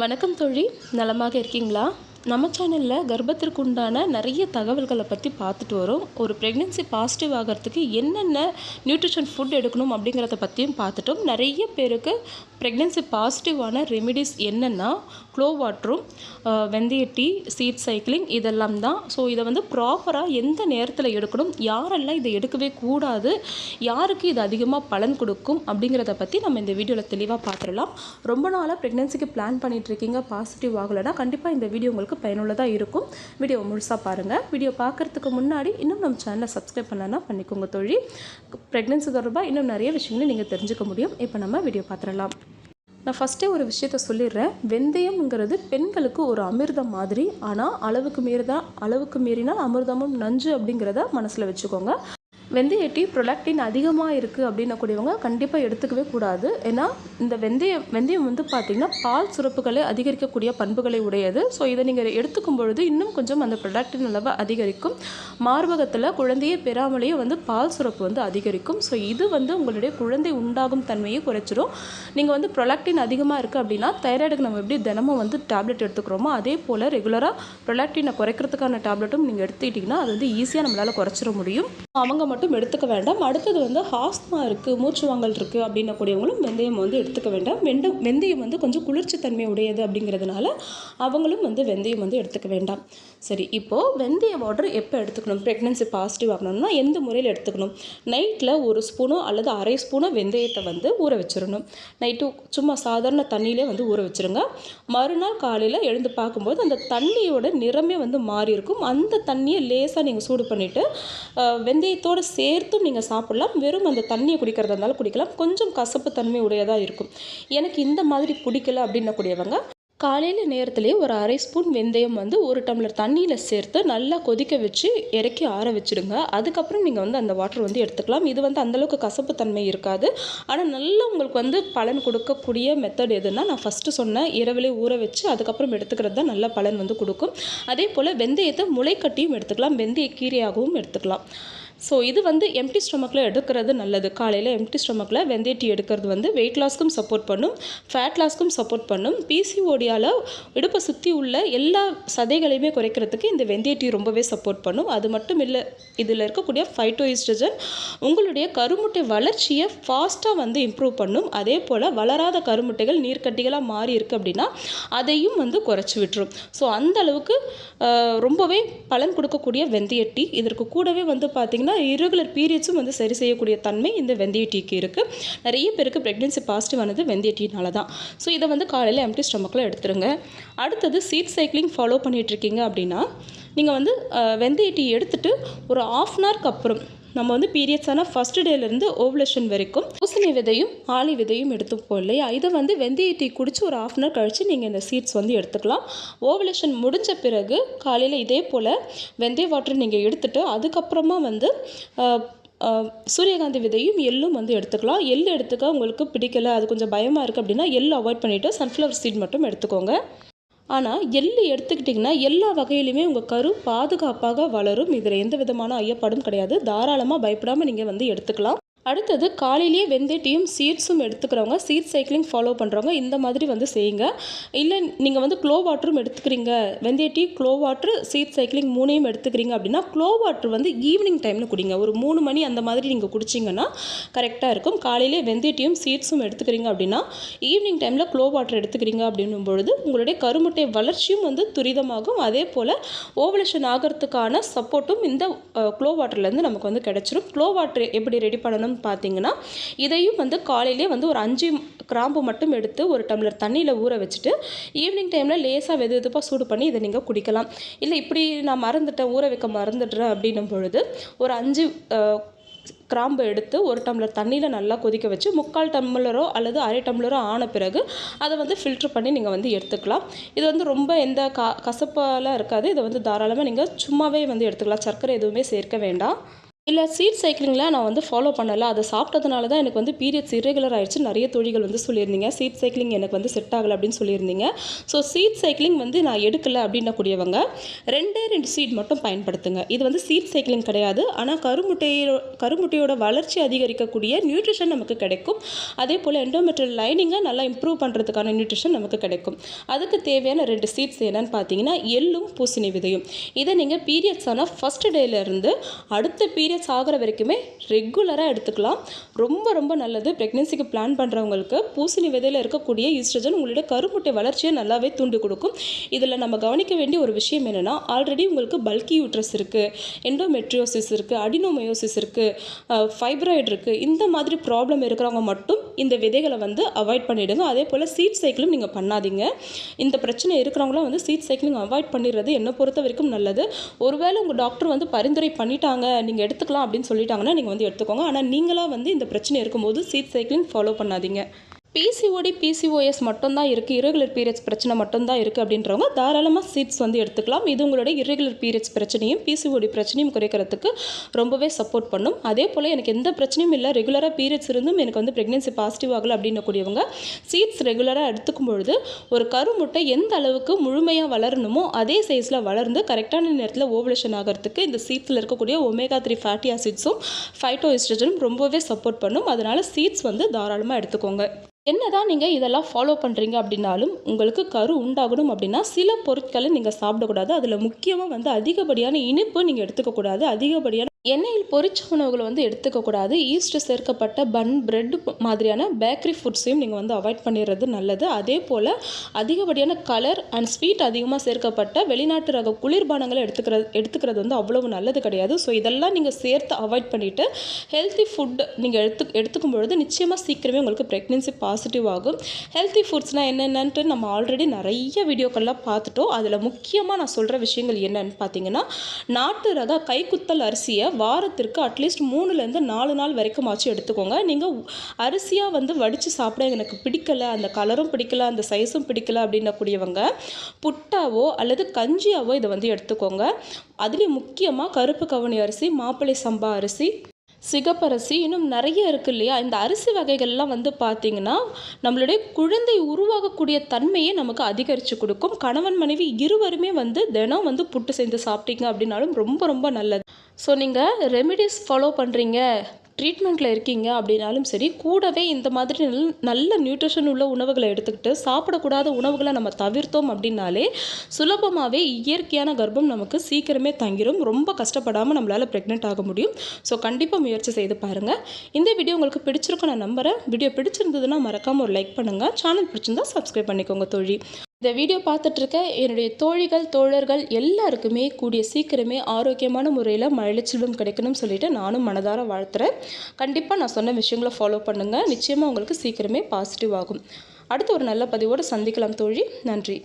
வணக்கம் தோழி. நலமாக இருக்கீங்களா? நம்ம சேனலில் கர்ப்பத்திற்கு உண்டான நிறைய தகவல்களை பற்றி பார்த்துட்டு வரோம். ஒரு ப்ரெக்னென்சி பாசிட்டிவ் ஆகிறதுக்கு என்னென்ன நியூட்ரிஷன் ஃபுட் எடுக்கணும் அப்படிங்கிறத பற்றியும் பார்த்துட்டோம். நிறைய பேருக்கு ப்ரெக்னென்சி பாசிட்டிவான ரெமிடிஸ் என்னென்னா க்ளோ வாட்டரும் uh, வெந்தய டீ சீட் சைக்கிளிங் இதெல்லாம் தான். ஸோ இதை வந்து ப்ராப்பராக எந்த நேரத்தில் எடுக்கணும் யாரெல்லாம் இதை எடுக்கவே கூடாது யாருக்கு இது அதிகமாக பலன் கொடுக்கும் அப்படிங்கிறத பற்றி நம்ம இந்த வீடியோவில் தெளிவாக பார்த்துடலாம் ரொம்ப நாளாக ப்ரெக்னென்சிக்கு பிளான் பண்ணிகிட்ருக்கீங்க பாசிட்டிவ் ஆகலைன்னா கண்டிப்பாக இந்த வீடியோ உங்களுக்கு பயனுள்ளதாக இருக்கும். வீடியோ முழுசாக பாருங்கள் வீடியோ பார்க்குறதுக்கு முன்னாடி இன்னும் நம்ம சேனலை சப்ஸ்கிரைப் பண்ணலன்னா பண்ணிக்கோங்க தொழில் ப்ரெக்னென்சி தொடர்பாக இன்னும் நிறைய விஷயங்களை நீங்கள் தெரிஞ்சுக்க முடியும். இப்போ நம்ம வீடியோ பார்த்துடலாம் நான் ஃபஸ்ட்டே ஒரு விஷயத்த சொல்லிடுறேன். வெந்தயம்ங்கிறது பெண்களுக்கு ஒரு அமிர்தம் மாதிரி ஆனால் அளவுக்கு மீறி தான் அளவுக்கு மீறினால் அமிர்தமும் நஞ்சு அப்படிங்கிறத மனசில் வச்சுக்கோங்க. வெந்தய டீ அதிகமாக இருக்குது அப்படின்னக்கூடியவங்க கண்டிப்பாக எடுத்துக்கவே கூடாது. ஏன்னா இந்த வெந்தயம் வெந்தயம் வந்து பார்த்திங்கன்னா பால் சுரப்புகளை அதிகரிக்கக்கூடிய பண்புகளை உடையது. ஸோ இதை நீங்கள் எடுத்துக்கும் பொழுது இன்னும் கொஞ்சம் அந்த ப்ரொடக்டின் அளவை அதிகரிக்கும். மார்பகத்தில் குழந்தையை பெறாமலேயே வந்து பால் சுரப்பு வந்து அதிகரிக்கும். ஸோ இது வந்து உங்களுடைய குழந்தை உண்டாகும் தன்மையை குறைச்சிரும். நீங்கள் வந்து ப்ரொலாக்டின் அதிகமாக இருக்குது அப்படின்னா தைராய்டுக்கு நம்ம எப்படி தினமும் வந்து டேப்லெட் எடுத்துக்கிறோமோ அதே போல் ரெகுலராக ப்ரொலாக்டினை குறைக்கிறதுக்கான டேப்லெட்டும் நீங்கள் எடுத்துக்கிட்டிங்கன்னா அது வந்து ஈஸியாக நம்மளால் குறைச்சிட முடியும். அவங்க மட்டும் எடுத்துக்க வேண்டாம். அடுத்தது வந்து ஹாஸ்மா இருக்குது மூச்சு வாங்கல் இருக்குது அப்படின்னக்கூடியவங்களும் வெந்தயம் வந்து எடுத்துக்க வேண்டாம். வெண்ட வெந்தயம் வந்து கொஞ்சம் குளிர்ச்சி தன்மை உடையது அப்படிங்கிறதுனால அவங்களும் வந்து வெந்தயம் வந்து எடுத்துக்க வேண்டாம். சரி இப்போது வெந்தய வாட்டர் எப்போ எடுத்துக்கணும்? ப்ரெக்னென்சி பாசிட்டிவ் ஆகணும்னா எந்த முறையில் எடுத்துக்கணும்? நைட்டில் ஒரு ஸ்பூனோ அல்லது அரை ஸ்பூனோ வெந்தயத்தை வந்து ஊற வச்சிடணும். நைட்டு சும்மா சாதாரண தண்ணியிலே வந்து ஊற வச்சுருங்க. மறுநாள் காலையில் எழுந்து பார்க்கும்போது அந்த தண்ணியோட நிறமே வந்து மாறி இருக்கும். அந்த தண்ணியை லேசாக நீங்கள் சூடு பண்ணிவிட்டு வெந்தயத்தோடு சேர்த்தும் நீங்கள் சாப்பிட்லாம். வெறும் அந்த தண்ணியை குடிக்கிறதா இருந்தாலும் குடிக்கலாம். கொஞ்சம் கசப்பு தன்மை உடையதாக இருக்கும். எனக்கு இந்த மாதிரி பிடிக்கல அப்படின்னக்கூடியவங்க காலையில் நேரத்துலேயே ஒரு அரை ஸ்பூன் வெந்தயம் வந்து ஒரு டம்ளர் தண்ணியில் சேர்த்து நல்லா கொதிக்க வச்சு இறக்கி ஆற வச்சுடுங்க. அதுக்கப்புறம் நீங்கள் வந்து அந்த வாட்டர் வந்து எடுத்துக்கலாம். இது வந்து அந்தளவுக்கு கசப்பு தன்மை இருக்காது. ஆனால் நல்லா உங்களுக்கு வந்து பலன் கொடுக்கக்கூடிய மெத்தட் எதுன்னா நான் ஃபஸ்ட்டு சொன்னேன் இரவிலே ஊற வச்சு அதுக்கப்புறம் எடுத்துக்கிறது தான் நல்ல பலன் வந்து கொடுக்கும். அதே போல் வெந்தயத்தை முளைக்கட்டியும் எடுத்துக்கலாம். வெந்தய கீரையாகவும் எடுத்துக்கலாம். ஸோ இது வந்து எம்டி ஸ்டொமக்கில் எடுக்கிறது நல்லது. காலையில் எம்டி ஸ்டொமக்கில் வெந்தய டீ எடுக்கிறது வந்து வெயிட் லாஸ்க்கும் சப்போர்ட் பண்ணும் ஃபேட் லாஸ்க்கும் சப்போர்ட் பண்ணும். பிசிஓடியால் இடுப்பை சுற்றி உள்ள எல்லா சதைகளையுமே குறைக்கிறதுக்கு இந்த வெந்தய டீ ரொம்பவே சப்போர்ட் பண்ணும். அது மட்டும் இல்லை இதில் இருக்கக்கூடிய ஃபைட்டோயிஸ்ட்ரஜன் உங்களுடைய கருமுட்டை வளர்ச்சியை ஃபாஸ்ட்டாக வந்து இம்ப்ரூவ் பண்ணும். அதே போல் வளராத கருமுட்டைகள் நீர்க்கட்டிகளாக மாறி இருக்குது அப்படின்னா அதையும் வந்து குறைச்சி விட்டுரும். ஸோ அந்த அளவுக்கு ரொம்பவே பலன் கொடுக்கக்கூடிய வெந்தய டீ. இதற்கு கூடவே வந்து பார்த்திங்கன்னா இரெகுலர் பீரியட்ஸும் வந்து சரி செய்யக்கூடிய தன்மை இந்த வெந்தய டீக்கு இருக்குது நிறைய பேருக்கு ப்ரெக்னென்சி பாசிட்டிவ் ஆனது வெந்தய டீனால தான். ஸோ இதை வந்து காலையில் எம்டி ஸ்டொமக்கில் எடுத்துருங்க. அடுத்தது சீட் சைக்கிளிங் ஃபாலோ பண்ணிகிட்ருக்கீங்க அப்படின்னா நீங்கள் வந்து வெந்தய டீ எடுத்துகிட்டு ஒரு ஆஃப் அன் ஹவருக்கு அப்புறம் நம்ம வந்து பீரியட்ஸான ஃபஸ்ட் டேலேருந்து ஓவலேஷன் வரைக்கும் பூசணி விதையும் ஆளி விதையும் எடுத்துப்போம் இல்லையா? இதை வந்து வெந்தய டீ குடித்து ஒரு ஆஃப் அன் ஹவர் கழித்து நீங்கள் இந்த சீட்ஸ் வந்து எடுத்துக்கலாம். ஓவலேஷன் முடிஞ்ச பிறகு காலையில் இதே போல் வெந்தய வாட்டர் நீங்கள் எடுத்துகிட்டு அதுக்கப்புறமா வந்து சூரியகாந்தி விதையும் எள்ளும் வந்து எடுத்துக்கலாம். எள் எடுத்துக்க உங்களுக்கு பிடிக்கல அது கொஞ்சம் பயமாக இருக்குது அப்படின்னா எள் அவாய்ட் பண்ணிவிட்டு சன்ஃப்ளவர் சீட் மட்டும் எடுத்துக்கோங்க. ஆனால் எள்ளு எடுத்துக்கிட்டிங்கன்னா எல்லா வகையிலுமே உங்கள் கரு பாதுகாப்பாக வளரும். இதில் எந்த விதமான ஐயப்பாடும் கிடையாது. தாராளமாக பயப்படாமல் நீங்கள் வந்து எடுத்துக்கலாம். அடுத்தது காலையிலேயே வெந்தயத்தையும் சீட்ஸும் எடுத்துக்கிறவங்க சீட் சைக்கிளிங் ஃபாலோ பண்ணுறவங்க இந்த மாதிரி வந்து செய்யுங்க. இல்லை நீங்கள் வந்து க்ளோ வாட்டரும் எடுத்துக்கிறீங்க. வெந்தய tea clove water seed cycling மூணையும் எடுத்துக்கிறீங்க அப்படின்னா க்ளோ வாட்ரு வந்து ஈவினிங் டைமில் குடிங்க. ஒரு மூணு மணி அந்த மாதிரி நீங்கள் குடிச்சிங்கன்னா கரெக்டாக இருக்கும். காலையிலே வெந்தயத்தையும் சீட்ஸும் எடுத்துக்கிறீங்க அப்படின்னா ஈவினிங் டைமில் க்ளோ வாட்டர் எடுத்துக்கிறீங்க அப்படின்னும் பொழுது உங்களுடைய கருமுட்டை வளர்ச்சியும் வந்து துரிதமாகும். அதே போல் ஓவலேஷன் ஆகிறதுக்கான சப்போர்ட்டும் இந்த க்ளோ வாட்டர்லேருந்து நமக்கு வந்து கிடச்சிரும். க்ளோ வாட்டர் எப்படி ரெடி பண்ணணும்? பார்த்தீங்கன்னா இதையும் வந்து காலையிலே வந்து ஒரு அஞ்சு கிராம்பு மட்டும் எடுத்து ஒரு டம்ளர் தண்ணியில் ஊற வச்சுட்டு ஈவினிங் டைமில் லேசாக வெது வெதுப்பாக சூடு பண்ணி இதை நீங்கள் குடிக்கலாம். இல்லை இப்படி நான் மறந்துட்டேன் ஊற வைக்க மறந்துடுறேன் அப்படின்னும் பொழுது ஒரு அஞ்சு கிராம்பு எடுத்து ஒரு டம்ளர் தண்ணியில் நல்லா கொதிக்க வச்சு முக்கால் டம்ளரோ அல்லது அரை டம்ளரோ ஆன பிறகு அதை வந்து ஃபில்ட்ரு பண்ணி நீங்கள் வந்து எடுத்துக்கலாம். இது வந்து ரொம்ப எந்த க கசப்பாலாம் இருக்காது. இதை வந்து தாராளமாக நீங்கள் சும்மாவே வந்து எடுத்துக்கலாம். சர்க்கரை எதுவுமே சேர்க்க வேண்டாம். இல்லை சீட் சைக்கிளிங்கில் நான் வந்து ஃபாலோ பண்ணலை. அதை சாப்பிட்டதுனால தான் எனக்கு வந்து பீரியட்ஸ் இரெகுலர் ஆகிடுச்சு நிறைய தொழில்கள் வந்து சொல்லியிருந்தீங்க சீட் சைக்கிளிங் எனக்கு வந்து செட் ஆகலை அப்படின்னு சொல்லியிருந்தீங்க. ஸோ சீட் சைக்கிளிங் வந்து நான் எடுக்கலை அப்படின்னக்கூடியவங்க ரெண்டே ரெண்டு சீட் மட்டும் பயன்படுத்துங்க. இது வந்து சீட் சைக்கிளிங் கிடையாது. ஆனால் கருமுட்டையோ கருமுட்டையோட வளர்ச்சி அதிகரிக்கக்கூடிய நியூட்ரிஷன் நமக்கு கிடைக்கும். அதே போல் எண்டோமெட்ரியல் லைனிங்கை நல்லா இம்ப்ரூவ் பண்ணுறதுக்கான நியூட்ரிஷன் நமக்கு கிடைக்கும். அதுக்கு தேவையான ரெண்டு சீட்ஸ் என்னென்னு பார்த்தீங்கன்னா எள்ளும் பூசணி விதையும். இதை நீங்கள் பீரியட்ஸ் ஆனால் ஃபஸ்ட் டேலேருந்து அடுத்த பீரியட் பீரியட்ஸ் ஆகிற வரைக்குமே ரெகுலராக எடுத்துக்கலாம். ரொம்ப ரொம்ப நல்லது. ப்ரெக்னென்சிக்கு பிளான் பண்ணுறவங்களுக்கு பூசணி விதையில் இருக்கக்கூடிய ஈஸ்ட்ரஜன் உங்களுடைய கருமுட்டை வளர்ச்சியை நல்லாவே தூண்டி கொடுக்கும். இதில் நம்ம கவனிக்க வேண்டிய ஒரு விஷயம் என்னென்னா ஆல்ரெடி உங்களுக்கு பல்கி யூட்ரஸ் இருக்குது எண்டோமெட்ரியோசிஸ் இருக்குது அடினோமயோசிஸ் இருக்குது ஃபைப்ராய்டு இருக்குது இந்த மாதிரி ப்ராப்ளம் இருக்கிறவங்க மட்டும் இந்த விதைகளை வந்து அவாய்ட் பண்ணிவிடுங்க அதே போல் சீட் சைக்கிளும் நீங்கள் பண்ணாதீங்க. இந்த பிரச்சனை இருக்கிறவங்களாம் வந்து சீட் சைக்கிளிங் அவாய்ட் பண்ணிடுறது என்னை பொறுத்த வரைக்கும் நல்லது. ஒருவேளை உங்கள் டாக்டர் வந்து பரிந்துரை பண்ணிட்டாங்க நீங்கள் எடுத்துக்கலாம் அப்படின்னு சொல்லிட்டாங்கன்னா நீங்கள் வந்து எடுத்துக்கோங்க. ஆனால் நீங்களாக வந்து இந்த பிரச்சனை இருக்கும்போது சீட் சைக்கிளிங் ஃபாலோ பண்ணாதீங்க. பிசிஓடி பிசிஓஎஸ் மட்டும்தான் இருக்குது இரகுலர் பீரியட்ஸ் பிரச்சனை மட்டும்தான் இருக்குது அப்படின்றவங்க தாராளமாக சீட்ஸ் வந்து எடுத்துக்கலாம். இது உங்களுடைய இரகுலர் பீரியட்ஸ் பிரச்சனையும் பிசிஓடி பிரச்சனையும் குறைக்கிறதுக்கு ரொம்பவே சப்போர்ட் பண்ணும். அதே போல் எனக்கு எந்த பிரச்சனையும் இல்லை. ரெகுலராக பீரியட்ஸ் இருந்தும் எனக்கு வந்து ப்ரெக்னென்சி பாசிட்டிவ் ஆகலை அப்படின்னக்கூடியவங்க சீட்ஸ் ரெகுலராக எடுத்துக்கும் பொழுது ஒரு கருமுட்டை எந்த அளவுக்கு முழுமையாக வளரணுமோ அதே சைஸில் வளர்ந்து கரெக்டான நேரத்தில் ஓவலேஷன் ஆகிறதுக்கு இந்த சீட்ஸில் இருக்கக்கூடிய ஒமேகா த்ரீ ஃபேட்டி ஆசிட்ஸும் ஃபைட்டோ ரொம்பவே சப்போர்ட் பண்ணும். அதனால் சீட்ஸ் வந்து தாராளமாக எடுத்துக்கோங்க. என்னதான் நீங்கள் இதெல்லாம் ஃபாலோ பண்ணுறீங்க அப்படின்னாலும் உங்களுக்கு கரு உண்டாகணும் அப்படின்னா சில பொருட்களை நீங்கள் சாப்பிடக்கூடாது. அதில் முக்கியமாக வந்து அதிகப்படியான இனிப்பு நீங்கள் எடுத்துக்கக்கூடாது. அதிகப்படியான எண்ணெயில் பொரிச்ச உணவுகளை வந்து எடுத்துக்கக்கூடாது ஈஸ்ட் சேர்க்கப்பட்ட பன் பிரெட் மாதிரியான பேக்கரி ஃபுட்ஸையும் நீங்கள் வந்து அவாய்ட் பண்ணிடுறது நல்லது. அதே போல் அதிகப்படியான கலர் அண்ட் ஸ்வீட் அதிகமாக சேர்க்கப்பட்ட வெளிநாட்டு ரக குளிர்பானங்களை எடுத்துக்கிறது எடுத்துக்கிறது வந்து அவ்வளவு நல்லது கிடையாது. ஸோ இதெல்லாம் நீங்கள் சேர்த்து அவாய்ட் பண்ணிவிட்டு ஹெல்த்தி ஃபுட் நீங்கள் எடுத்து எடுத்துக்கும் பொழுது நிச்சயமாக சீக்கிரமே உங்களுக்கு ப்ரெக்னென்சி பாசிட்டிவ் ஆகும். ஹெல்த்தி ஃபுட்ஸ்னால் என்னென்னன்ட்டு நம்ம ஆல்ரெடி நிறைய வீடியோக்கள்லாம் பார்த்துட்டோம். அதில் முக்கியமாக நான் சொல்கிற விஷயங்கள் என்னன்னு பார்த்தீங்கன்னா நாட்டு ரக கைக்குத்தல் அரிசியை வாரத்திற்கு அட்லீஸ்ட் மூணுலேருந்து நாலு நாள் வரைக்கும் ஆச்சு எடுத்துக்கோங்க. நீங்கள் அரிசியாக வந்து வடித்து சாப்பிட எனக்கு பிடிக்கல அந்த கலரும் பிடிக்கல அந்த சைஸும் பிடிக்கல அப்படின்னக்கூடியவங்க புட்டாவோ அல்லது கஞ்சியாவோ இதை வந்து எடுத்துக்கோங்க. அதுலேயும் முக்கியமாக கருப்பு கவுனி அரிசி மாப்பிள்ளை சம்பா அரிசி சிகப்பரிசி இன்னும் நிறைய இருக்குது இல்லையா? இந்த அரிசி வகைகள்லாம் வந்து பார்த்திங்கன்னா நம்மளுடைய குழந்தை உருவாகக்கூடிய தன்மையை நமக்கு அதிகரித்து கொடுக்கும். கணவன் மனைவி இருவருமே வந்து தினம் வந்து புட்டு செஞ்சு சாப்பிட்டீங்க அப்படின்னாலும் ரொம்ப ரொம்ப நல்லது. ஸோ நீங்கள் ரெமிடிஸ் ஃபாலோ பண்ணுறீங்க ட்ரீட்மெண்ட்டில் இருக்கீங்க அப்படின்னாலும் சரி கூடவே இந்த மாதிரி நல் நல்ல நியூட்ரிஷன் உள்ள உணவுகளை எடுத்துக்கிட்டு சாப்பிடக்கூடாத உணவுகளை நம்ம தவிர்த்தோம் அப்படின்னாலே சுலபமாகவே இயற்கையான கர்ப்பம் நமக்கு சீக்கிரமே தங்கிரும். ரொம்ப கஷ்டப்படாமல் நம்மளால் ப்ரெக்னென்ட் ஆக முடியும். ஸோ கண்டிப்பாக முயற்சி செய்து பாருங்கள் இந்த வீடியோ உங்களுக்கு பிடிச்சிருக்கும் நான் நம்புகிறேன் வீடியோ பிடிச்சிருந்ததுன்னா மறக்காமல் ஒரு லைக் பண்ணுங்கள் சேனல் பிடிச்சிருந்தா சப்ஸ்கிரைப் பண்ணிக்கோங்க தோழி. இந்த வீடியோ பார்த்துட்ருக்க என்னுடைய தோழிகள் தோழர்கள் எல்லாருக்குமே கூடிய சீக்கிரமே ஆரோக்கியமான முறையில் மழலைச்செல்வம் கிடைக்கணும்னு சொல்லிட்டு நானும் மனதார வாழ்த்துறேன். கண்டிப்பாக நான் சொன்ன விஷயங்களை ஃபாலோ பண்ணுங்கள் நிச்சயமாக உங்களுக்கு சீக்கிரமே பாசிட்டிவ் ஆகும். அடுத்து ஒரு நல்ல பதிவோடு சந்திக்கலாம் தோழி. நன்றி.